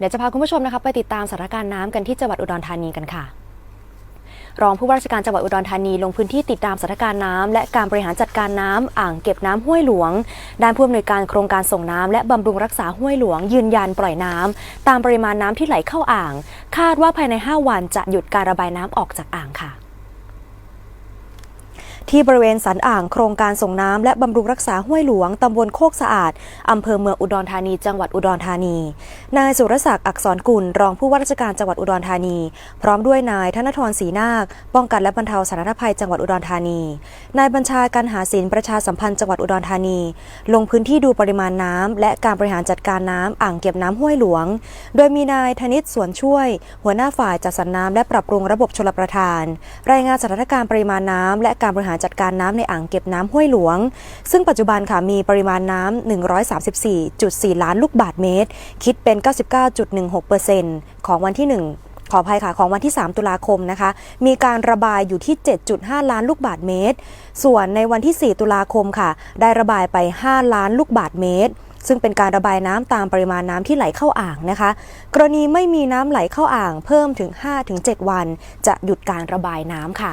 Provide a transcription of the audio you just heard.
ดี๋ยวจะพาคุณผู้ชมนะคะไปติดตามสถานการณ์น้ำกันที่จังหวัดอุดรธานีกันค่ะ รองผู้ว่าราชการจังหวัดอุดรธานีลงพื้นที่ติดตามสถานการณ์น้ำและการบริหารจัดการน้ำอ่างเก็บน้ำห้วยหลวง ด้านผู้อำนวยการโครงการส่งน้ำและบำรุงรักษาห้วยหลวง ยืนยันปล่อยน้ำตามปริมาณน้ำที่ไหลเข้าอ่าง คาดว่าภายใน 5 วันจะหยุดการระบายน้ำออกจากอ่างค่ะ ที่บริเวณสันอ่างโครงการส่งน้ำและบำรุงรักษาห้วยหลวงตำบลโคกสะอาดอำเภอเมืองอุดรธานี จังหวัดอุดรธานี นายสุรศักดิ์อักษรกุล รองผู้ว่าราชการจังหวัดอุดรธานี พร้อมด้วยนายธนทรศรีนาค ป้องกันและบรรเทาสาธารณภัยจังหวัดอุดรธานี นายบัญชาการหาศิลประชาสัมพันธ์จังหวัดอุดรธานี ลงพื้นที่ดูปริมาณน้ำและการบริหารจัดการน้ำอ่างเก็บน้ำห้วยหลวง โดยมีนายธนิตสวนช่วย หัวหน้าฝ่ายจัดสรรน้ำและปรับปรุงระบบชลประทาน รายงานสถานการณ์ปริมาณน้ำและการบริหารารจัดการน้ำในอ่างเก็บน้ำห้วยหลวง ซึ่งปัจจุบันค่ะมีปริมาณน้ำ134.4 ล้านลูกบาทเมตร คิดเป็น 99.16%ของวันที่ 1ขออภัยค่ะ ของวันที่ 3 ตุลาคมนะคะ มีการระบายอยู่ที่ 7.5 ล้านลูกบาทเมตร ส่วนในวันที่ 4 ตุลาคมค่ะ ได้ระบายไป 5 ล้านลูกบาทเมตร ซึ่งเป็นการระบายน้ำตามปริมาณน้ำที่ไหลเข้าอ่างนะคะ กรณีไม่มีน้ำไหลเข้าอ่างเพิ่มถึง 5-7 วัน จะหยุดการระบายน้ำค่ะ